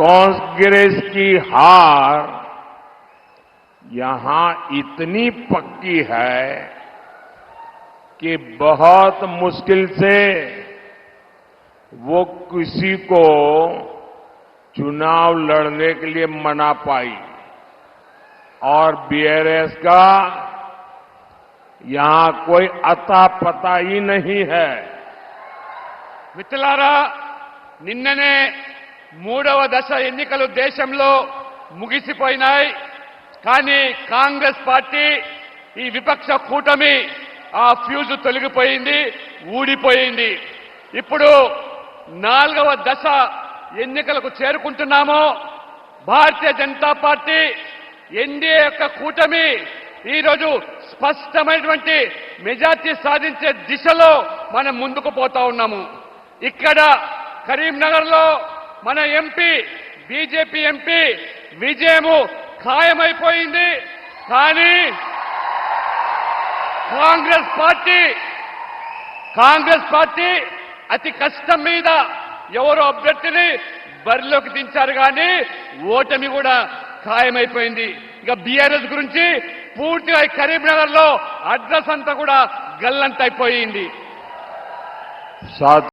कांग्रेस की हार यहाँ इतनी पक्की है कि बहुत मुश्किल से वो किसी को चुनाव लड़ने के लिए मना पाई। और बीआरएस का यहाँ कोई अता पता ही नहीं है। मित्लारा निन्ने మూడవ దశ ఎన్నికలు దేశంలో ముగిసిపోయినాయి. కానీ కాంగ్రెస్ పార్టీ ఈ విపక్ష కూటమి ఆ ఫ్యూజ్ తొలగిపోయింది ఊడిపోయింది. ఇప్పుడు నాలుగవ దశ ఎన్నికలకు చేరుకుంటున్నాము భారతీయ జనతా పార్టీ ఎన్డీఏ యొక్క కూటమి ఈరోజు స్పష్టమైనటువంటి మెజార్టీ సాధించే దిశలో మనం ముందుకు పోతా ఉన్నాము. ఇక్కడ కరీంనగర్లో మన ఎంపీ బీజేపీ ఎంపీ విజయము ఖాయమైపోయింది. కానీ కాంగ్రెస్ పార్టీ కాంగ్రెస్ పార్టీ అతి కష్టం మీద ఎవరు అభ్యర్థిని బరిలోకి దించారు కానీ ఓటమి కూడా ఖాయమైపోయింది. ఇక బీఆర్ఎస్ గురించి పూర్తిగా కరీంనగర్లో అడ్రస్ అంతా కూడా గల్లంతైపోయింది.